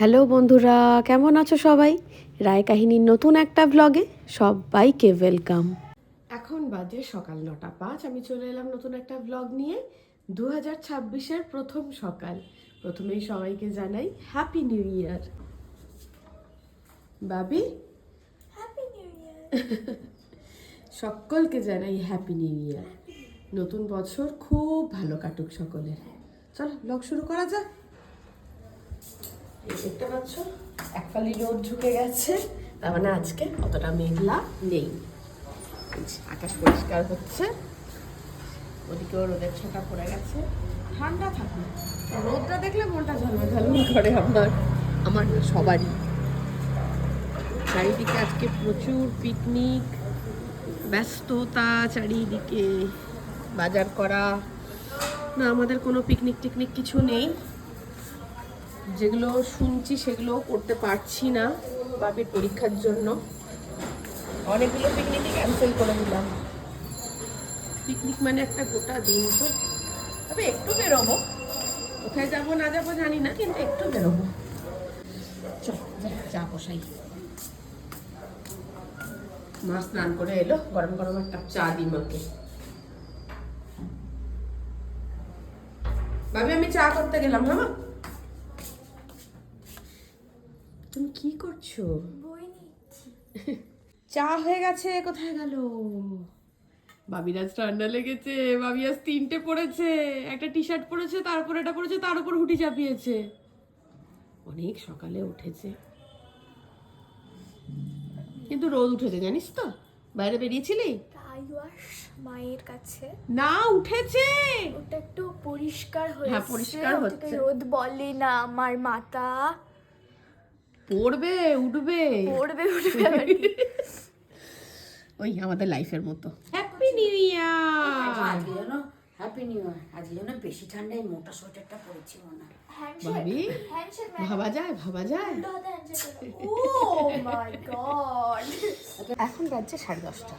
Hello বন্ধুরা কেমন আছো সবাই? রায় কাহিনীর নতুন একটা ব্লগে সবাইকে ওয়েলকাম এখন বাজে সকাল নটা পাঁচ আমি চলে এলাম নতুন একটা ব্লগ নিয়ে। দু হাজার ছাব্বিশের প্রথম সকাল। প্রথমেই সবাইকে জানাই হ্যাপি নিউ ইয়ার বাবি? হ্যাপি নিউ ইয়ার সকলকে জানাই হ্যাপি নিউ ইয়ার নতুন বছর খুব ভালো কাটুক সকলের। চলো ব্লগ শুরু করা যাক। এই দেখতে পাচ্ছ? এক ফালি রোদ ঝুঁকে গেছে। তার মানে আজকে অতটা মেঘলা নেই। আকাশ পরিষ্কার হচ্ছে। ওদিকেও রোদের ছোটা পড়ে গেছে। ঠান্ডা থাকুক রোদটা দেখলে মনটা ঝলমল করে আমার আমার না, সবারই। চারিদিকে আজকে প্রচুর পিকনিক ব্যস্ততা চারিদিকে বাজার করা। না আমাদের কোনো পিকনিক টিকনিক কিছু নেই। যেগুলো শুনছি সেগুলো করতে পারছি না বাপির পরীক্ষার জন্য। অনেকগুলো পিকনিকই ক্যান্সেল করে দিলাম। পিকনিক মানে একটা গোটা দিন তো। তবে একটু বেরোবো। কোথায় যাব না যাব জানি না কিন্তু একটু বেরোবো। চল চা বসাই। মা স্নান করে এলো গরম গরম একটা চা দিই মাকে। ভাবি আমি চা করতে গেলাম হ্যাঁ তুমি কি করছ? বই নিচ্ছি। চা হয়ে গেছে কোথায় গেল? বাবির আজ ঠান্ডা লেগেছে বাবি আজ তিনটে পড়েছে একটা টি শার্ট পরেছে তার উপর এটা পরেছে তার উপর হুডি চাপিয়েছে। অনেক সকালে উঠেছে। কিন্তু রোদ উঠেছে জানিস তো? বাইরে বেরিয়েছিলি? মায়ের কাছে। না উঠেছে! ওটা একটু পরিষ্কার হয়েছে। হ্যাঁ, পরিষ্কার হচ্ছে। রোদ বলে না আমার মাথা পড়বে উঠবে। পড়বে উঠবে ওই আমাদের লাইফের মতো। Happy new year happy new year আজকে যেন বেশি ঠান্ডায় মোটা সোয়েটারটা পরেছি মনে হয়। ভাবি ভাবা যায় ভাবা যায়। ও মাই গড এখন বাজছে সাড়ে দশটা।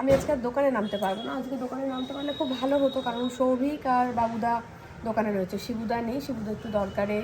আমি আজকে আর দোকানে নামতে পারব না। আজকে দোকানে নামতে পারলে খুব ভালো হতো কারণ সৌভিক আর বাবুদা দোকানে রয়েছে। শিবুদা নেই শিবুদা একটু দরকারে।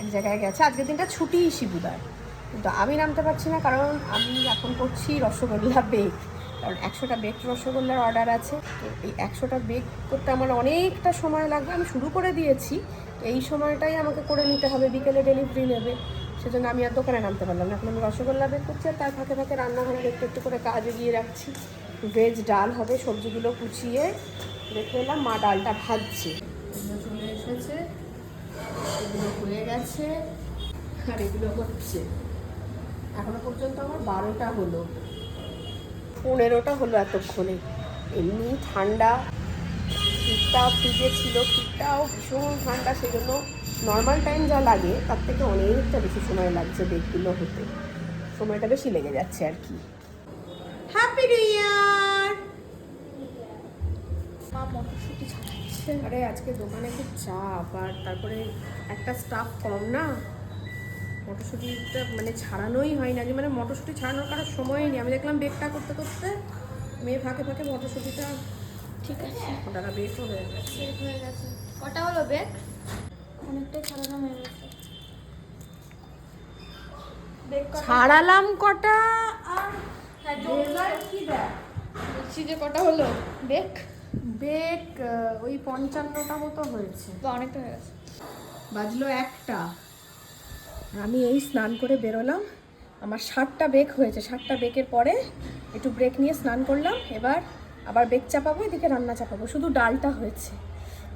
এক জায়গায় গেছে। আজকের দিনটা ছুটি শিবুদার কিন্তু আমি নামতে পারছি না, কারণ আমি এখন করছি রসগোল্লা বেক কারণ একশোটা বেক রসগোল্লার অর্ডার আছে। তো এই একশোটা বেক করতে আমার অনেকটা সময় লাগবে। আমি শুরু করে দিয়েছি। এই সময়টাই আমাকে করে নিতে হবে। বিকেলে ডেলিভারি নেবে। সেজন্য আমি আর দোকানে নামতে পারলাম না। এখন আমি রসগোল্লা বেক করছি আর তার ফাঁকে ফাঁকে রান্নাঘরে একটু একটু করে কাজ এগিয়ে রাখছি। ভেজ ডাল হবে, সবজিগুলো কুচিয়ে রেখে এলাম। মা ডালটা ভাজছে। এগুলো হয়ে গেছে। আর এগুলো হচ্ছে, এখনও পর্যন্ত আমার বারোটা হলো। পনেরোটা হলো এতক্ষণে। এমনি ঠান্ডা। ক্ষীরটা ফ্রিজে ছিল ক্ষীরটাও ভীষণ ঠান্ডা, সেজন্য নর্মাল টাইম যা লাগে, তার থেকে অনেকটা বেশি সময় লাগছে বেগগুলো হতে। সময়টা বেশি লেগে যাচ্ছে আর কি। হ্যাপি নিউ ইয়ার আরে আজকে দোকানে খুব চাপ আর তারপরে একটা স্টাফ কম না? মটরশুঁটিটা মানে ছাড়ানোই হয় না। আজকে মানে মটরশুঁটি ছাড়ানোর কারও সময়ই নেই। আমি দেখলাম বেগটা করতে করতে মেয়ে ফাঁকে ফাঁকে মটরশুঁটিটা ঠিক আছে। ওটা বেগ হয়ে গেছে। বেক হয়ে গেছে। কটা হলো বেক অনেকটাই ছাড়ানো হয়ে গেছে। ছাড়ালাম কটা? আর হ্যাঁ কি দেখ বলছি যে কটা হলো? বেক বেগ? আহ, ওই পঞ্চান্নটা মতো হয়েছে। অনেকটা হয়ে গেছে। বাজলো একটা। আমি এই স্নান করে বেরোলাম। আমার ষাটটা বেক হয়েছে। ষাটটা বেকের পরে একটু ব্রেক নিয়ে স্নান করলাম। এবার আবার বেক চাপাবো এদিকে রান্না চাপাবো। শুধু ডালটা হয়েছে।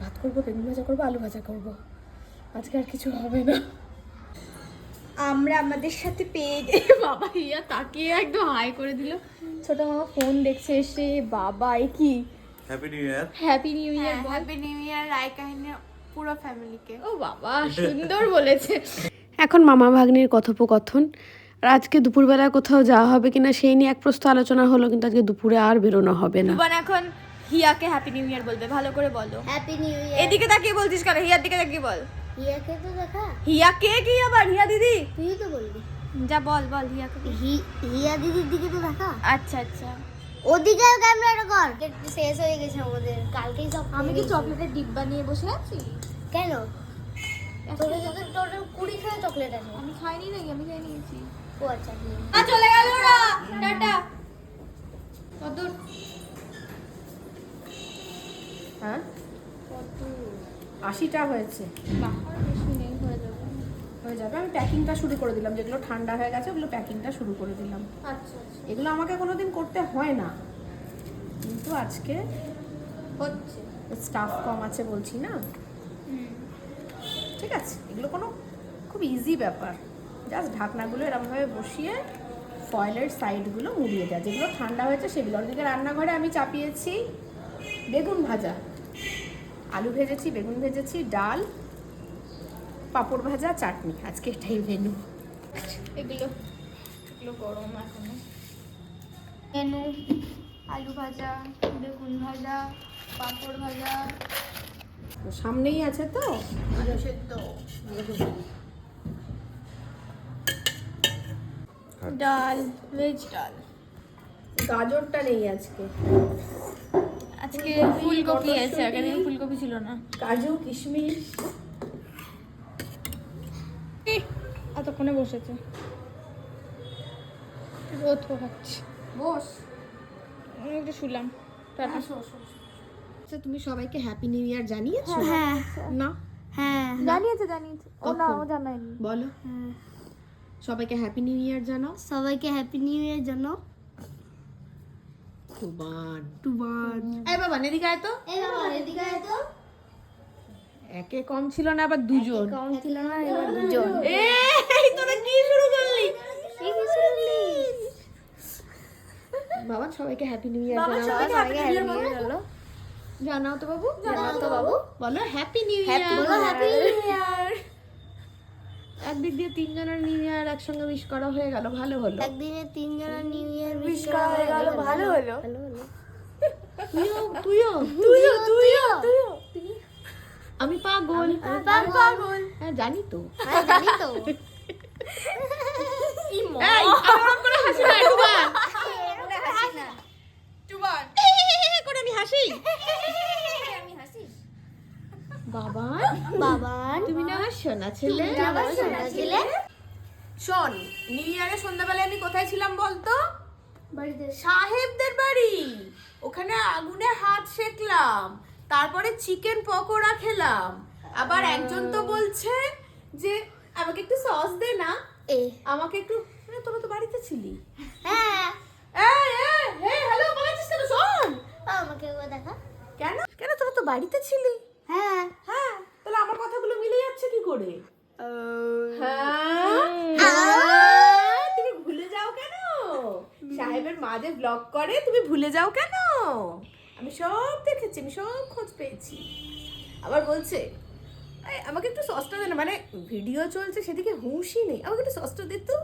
ভাত করব বেগুন ভাজা করব আলু ভাজা করব। আজকে আর কিছু হবে না। আমরা আমাদের সাথে পেয়ে গে বাবা ইয়া তাকিয়ে একদম হাই করে দিল। ছোট মামা ফোন দেখছে এসে বাবা এ কি? Happy new year happy new year happy new year Roy কাহিনী পুরো ফ্যামিলিকে ও বাবা সুন্দর বলেছে। এখন মামা ভাগ্নির কথোপকথন। আর আজকে দুপুরবেলা কোথাও যাওয়া হবে কিনা সেই নিয়ে এক প্রস্ত আলোচনা হলো কিন্তু আজকে দুপুরে আর বেরোনো হবে না। রুবান এখন হিয়াকে হ্যাপি নিউ ইয়ার বলবে ভালো করে বলো। হ্যাপি নিউ ইয়ার এদিকে তাকিয়ে বলছিস কেন? হিয়ার দিকে তাকিয়ে বল। হিয়াকে তো দেখা। হিয়া কে কি আবার? হিয়া দিদি? তুই তো বলবি যা বল বল হিয়াকে হিয়া দিদির দিকে তো দেখা। আচ্ছা আচ্ছা। ওদিকে ক্যামেরাটা কর। শেষ হয়ে গেছে আমাদের কালকেই সব আমি কি চকলেটের ডিব্বা নিয়ে বসে আছি? কেন? তোদের সাথে টোটাল কুড়ি খানা চকলেট আছে। আমি খাইনি নাকি? আমি খাই নিয়েছি। ও আচ্ছা চলে গেল ওরা! টাটা! কত হ্যাঁ? আশিটা হয়েছে। বাহ আর বেশি নেই হয়ে যাবে হয়ে যাবে। আমি প্যাকিংটা শুরু করে দিলাম। যেগুলো ঠান্ডা হয়ে গেছে ওগুলো প্যাকিংটা শুরু করে দিলাম। আচ্ছা আচ্ছা। এগুলো আমাকে কোনোদিন করতে হয় না। কিন্তু আজকে হচ্ছে। স্টাফ কম আছে বলছি না? ঠিক আছে। এগুলো কোনো খুব ইজি ব্যাপার। জাস্ট ঢাকনাগুলো এরকমভাবে বসিয়ে ফয়েলের সাইডগুলো মুড়িয়ে দেয় যেগুলো ঠান্ডা হয়েছে সেগুলো। ওদিকে রান্নাঘরে আমি চাপিয়েছি বেগুন ভাজা। আলু ভেজেছি বেগুন ভেজেছি ডাল পাঁপড় ভাজা চাটনি। আজকে এটাই মেনু এগুলো এগুলো গরম এখনও। মেনু আলু ভাজা বেগুন ভাজা পাঁপড় ভাজা। সামনেই আছে তো? আলু সেদ্ধ। ডাল ভেজ ডাল। গাজরটা নেই আজকে। আজকে ফুলকপি আছে আগে ফুলকপি ছিল না। কাজু কিশমিশ। এতক্ষণে বসেছে? রোদ খাচ্ছি বস। আমি একটু শুলাম। টাটা। আচ্ছা তুমি সবাইকে হ্যাপি নিউ ইয়ার জানিয়েছো? হ্যাঁ না? হ্যাঁ জানিয়েছে জানিয়েছে। ও না ও জানায়নি। বলো। সবাইকে হ্যাপি নিউ ইয়ার জানাও। সবাইকে হ্যাপি নিউ ইয়ার জানো টুবান টুবান এই বাবা এদিকে আয় তো। এই বাবা এদিকে আয় তো। একে কম ছিল না আবার দুজন। কম ছিল না এবার দুজন। এই তোরা কি শুরু করলি? কি কি শুনলি বাবা সবাইকে হ্যাপি নিউ ইয়ার জানাও। সবাইকে হ্যাপি নিউ ইয়ার বলো জানাও তো বাবু। জানাও তো বাবু। বলো হ্যাপি নিউ ইয়ার বলো হ্যাপি নিউ ইয়ার একদিক দিয়ে তিনজনের নিউ ইয়ার একসঙ্গে উইশ করা হয়ে গেল ভালো হলো। একদিনে তিনজনের নিউ ইয়ার উইশ করা হয়ে গেল ভালো হলো। ভালো হলো তুইও। তুইও তুইও তুইও। আমি পাগল। পাগল। হ্যাঁ জানি তো। হ্যাঁ জানি তো। এই আরাম করে হাসি না টুবান। টুবান। করে আমি হাসি। আমি হাসি। বাবা বাবান। তুমি না আমার সোনা ছেলে? আমার সোনা ছেলে? শোন নিউ ইয়ারে সন্ধ্যাবেলায় আমি কোথায় ছিলাম বলতো? বাড়িতে। সাহেবদের বাড়ি। ওখানে আগুনে হাত সেকলাম। তারপরে চিকেন পকোড়া খেলাম। আবার একজন তো বলছে যে আমাকে একটু সস দে না। এ। আমাকে একটু মানে তোরা তো বাড়িতে ছিলি। হ্যাঁ। এই এই এই হ্যালো বলেছিস কেন? শোন। আমাকে দেখা। কেন? কেন তোরা তো বাড়িতে ছিলি? হ্যাঁ। হ্যাঁ তাহলে আমার কথাগুলো মিলে যাচ্ছে কি করে? হ্যাঁ। তুমি ভুলে যাও কেন? সাহেবের মা যে ব্লগ করে তুমি ভুলে যাও কেন? আমি সব দেখেছি আমি সব খোঁজ পেয়েছি। আবার বলছে আমাকে একটু সসটা দে না। মানে ভিডিও চলছে সেদিকে হুঁশই নেই। আমাকে একটু সসটা দে তো।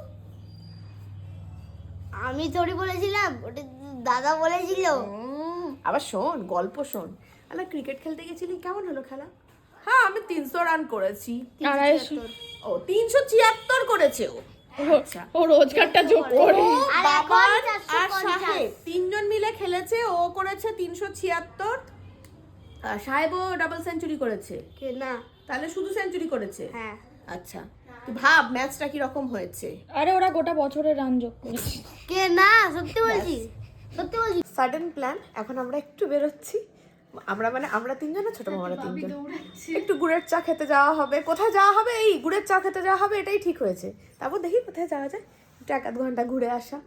আমি থোড়ি বলেছিলাম ওটা দাদা বলেছিল। আবার শোন গল্প শোন। আলা ক্রিকেট খেলতে গেছিলি? কেমন হলো খেলা? হ্যাঁ আমি তিনশো রান করেছি। আড়াইশো। ও তিনশো ছিয়াত্তর করেছে ও। ও রোজগারটা যোগ করে। আর বাবান এখন আর 450 সাহেব তিনজন মিলে খেলেছে ও করেছে তিনশো ছিয়াত্তর সাহেবও ডাবল সেঞ্চুরি করেছে। কে না। তাহলে শুধু সেঞ্চুরি করেছে? হ্যাঁ। আচ্ছা। তুই ভাব ম্যাচটা কি রকম হয়েছে? আরে ওরা গোটা বছরের রান যোগ করেছে। কে না সত্যি বলছি। সত্যি বলছি। সাডেন প্ল্যান এখন আমরা একটু বেরোচ্ছি। আমরা মানে আমরা তিনজন ছোট মামারা তিনজন। একটু গুড়ের চা খেতে যাওয়া হবে। কোথায় যাওয়া হবে? এই গুড়ের চা খেতে যাওয়া হবে এটাই ঠিক হয়েছে। তারপর দেখি কোথায় যাওয়া যায়। একটু এক আধ ঘণ্টা ঘুরে আসা।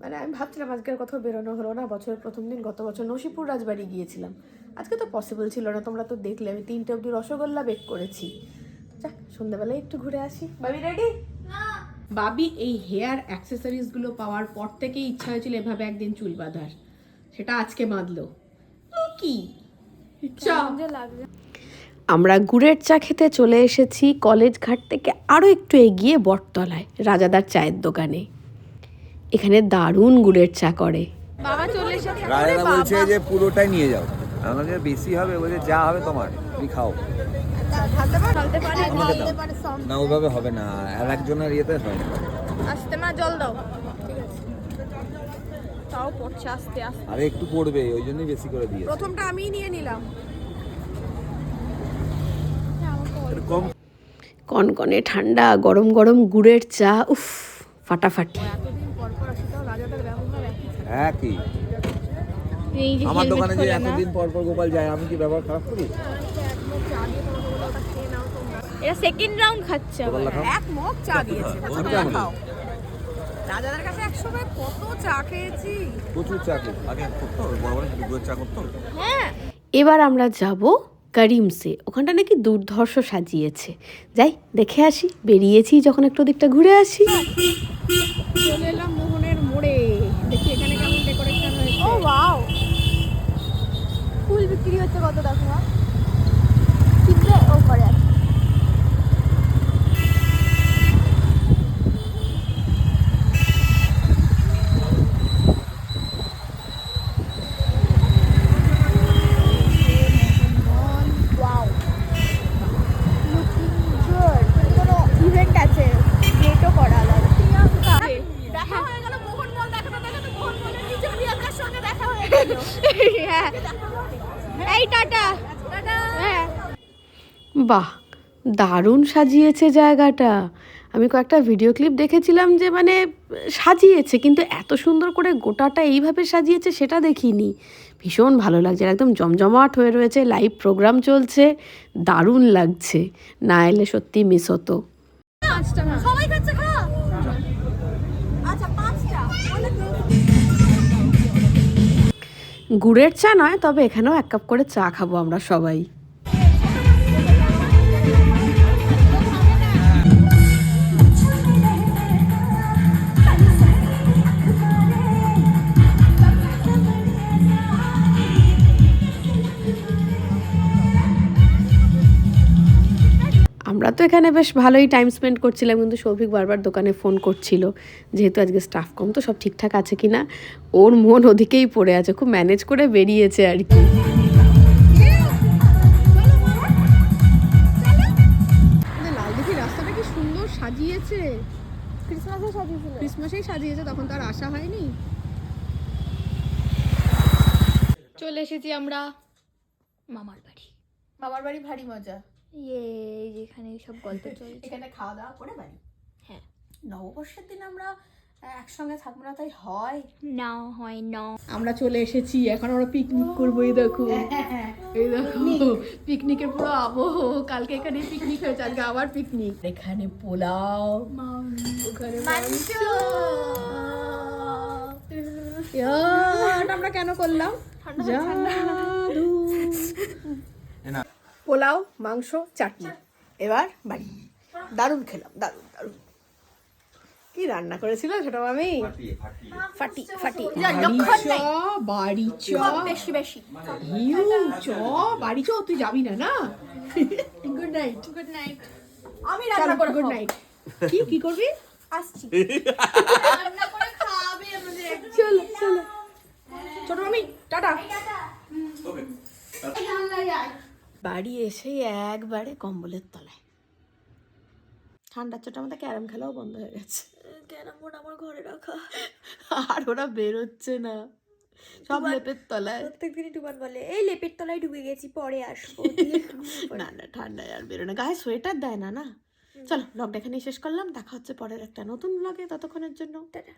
মানে আমি ভাবছিলাম আজকে আর কোথাও বেরোনো হলো না বছরের প্রথম দিন গত বছর নসিপুর রাজবাড়ি গিয়েছিলাম। আজকে তো পসিবল ছিল না তোমরা তো দেখলে আমি তিনটে অবধি রসগোল্লা বেক করেছি। যাক সন্ধ্যাবেলায় একটু ঘুরে আসি। বাবি রেডি বাবি এই হেয়ার অ্যাক্সেসরিজগুলো পাওয়ার পর থেকেই ইচ্ছা হয়েছিল এভাবে একদিন চুল বাঁধার। সেটা আজকে বাঁধলো। কি? আমরা গুড়ের চা খেতে চলে এসেছি কলেজ ঘাট থেকে আরও একটু এগিয়ে বটতলায় রাজাদার চায়ের দোকানে। এখানে দারুণ গুড়ের চা করে। বাবা চলে এসেছে। রাজাদা বলছে যে পুরোটাই নিয়ে যাও। আমাকে বেশি হবে বলছে যা হবে তোমার তুমি খাও। দাও। না ওইভাবে হবে না আর একজনের ইয়েতে হয় না। আসতে মা জল দাও। তাও পড়ছে আস্তে আস্তে। আরে একটু পড়বে ওই জন্যই বেশি করে দিয়ে প্রথমটা আমিই নিয়ে নিলাম। কম কনকনে ঠান্ডা গরম গরম গুড়ের চা উফ ফাটাফাটি। একই এই আমার দোকানে যে এতদিন পর পর গোপাল যায় আমি কি ব্যবহার খারাপ করি? এরা সেকেন্ড রাউন্ড খাচ্ছে খাও এক মগ চা দিয়েছে। ওর রাজাদের কাছে একসময় কত চা খেয়েছি। প্রচুর চা আগে করতো বড় বড় দুধের চা করতো। হ্যাঁ। এবার আমরা যাব করিমসে। ওখানটা নাকি দুর্ধর্ষ সাজিয়েছে। যাই দেখে আসি। বেরিয়েছি যখন একটু দিকটা ঘুরে আসি। চলে এলাম মোহনের মোড়ে। দেখি এখানে কেমন ডেকোরেশন হয়েছে। ও ওয়াও ফুল বিক্রি হচ্ছে কত দেখো বাহ দারুণ সাজিয়েছে জায়গাটা। আমি কয়েকটা ভিডিও ক্লিপ দেখেছিলাম যে মানে সাজিয়েছে কিন্তু এত সুন্দর করে গোটাটা এইভাবে সাজিয়েছে সেটা দেখিনি। ভীষণ ভালো লাগছে একদম জমজমাট হয়ে রয়েছে লাইভ প্রোগ্রাম চলছে দারুণ লাগছে না এলে সত্যি মিস হতো। সবাই খাচ্ছে আচ্ছা পাঁচটা। গুড়ের চা নয় তবে এখানেও এক কাপ করে চা খাব আমরা সবাই। আমরা তো এখানে বেশ ভালোই টাইম স্পেন্ড করছিলাম কিন্তু সৌভিক বারবার দোকানে ফোন করছিল যেহেতু আজকে স্টাফ কম তো সব ঠিকঠাক আছে কি না ওর মন ওদিকেই পড়ে আছে খুব ম্যানেজ করে বেরিয়েছে আর কি। লাল দেখি রাস্তাটা কি সুন্দর সাজিয়েছে ক্রিসমাসে সাজিয়েছিল ক্রিসমাসেই সাজিয়েছে তখন তার আশা হয়নি চলে এসেছি আমরা মামার বাড়ি। মামার বাড়ি ভারী মজা। ইয়ে যেখানে সব গল্প চলছে। এখানে খাওয়া দাওয়া করে বাড়ি। হ্যাঁ। নববর্ষের দিন আমরা একসঙ্গে থাকব না তাই হয়? না হয় না। আমরা চলে এসেছি এখন আমরা পিকনিক করব এই দেখো। এই দেখো পিকনিকের পুরো আবহ। কালকে এখানে পিকনিক হয়েছে আজকে আবার পিকনিক এখানে পোলাও ওখানে মাংস। ইয়া, এটা আমরা কেন করলাম? জাদু। পোলাও মাংস চাটনি। এবার বাড়ি। দারুণ খেলাম দারুণ দারুণ। কি রান্না করেছিল ছোট মামি? ফাটি ফাটি। বাড়ি চ বাড়ি চ। বেশি বেশি। ইউ চ বাড়ি চ তুই যাবি না না? গুড নাইট গুড নাইট আমি রান্না করে গুড নাইট কি কি করবি? আসছি। রান্না করে খাওয়াবে আমাদের চলো চলো। ছোট মামি টাটা। বাড়ি এসে একবারে কম্বলের তলায়। ঠান্ডার চোটা আমাদের ক্যারাম খেলাও বন্ধ হয়ে গেছে। ক্যারাম বোর্ড আমার ঘরে রাখা। আর ওরা বেরোচ্ছে না। সব লেপের তলায়। প্রত্যেকদিনই টুবান বলে এই লেপের তলায় ঢুকে গেছি পরে আসব। না না ঠান্ডায় আর বেরো না। গায়ে সোয়েটার দেয় না না? চলো ব্লগটা এখানেই শেষ করলাম। দেখা হচ্ছে পরের একটা নতুন ব্লগে ততক্ষণের জন্য। টাটা।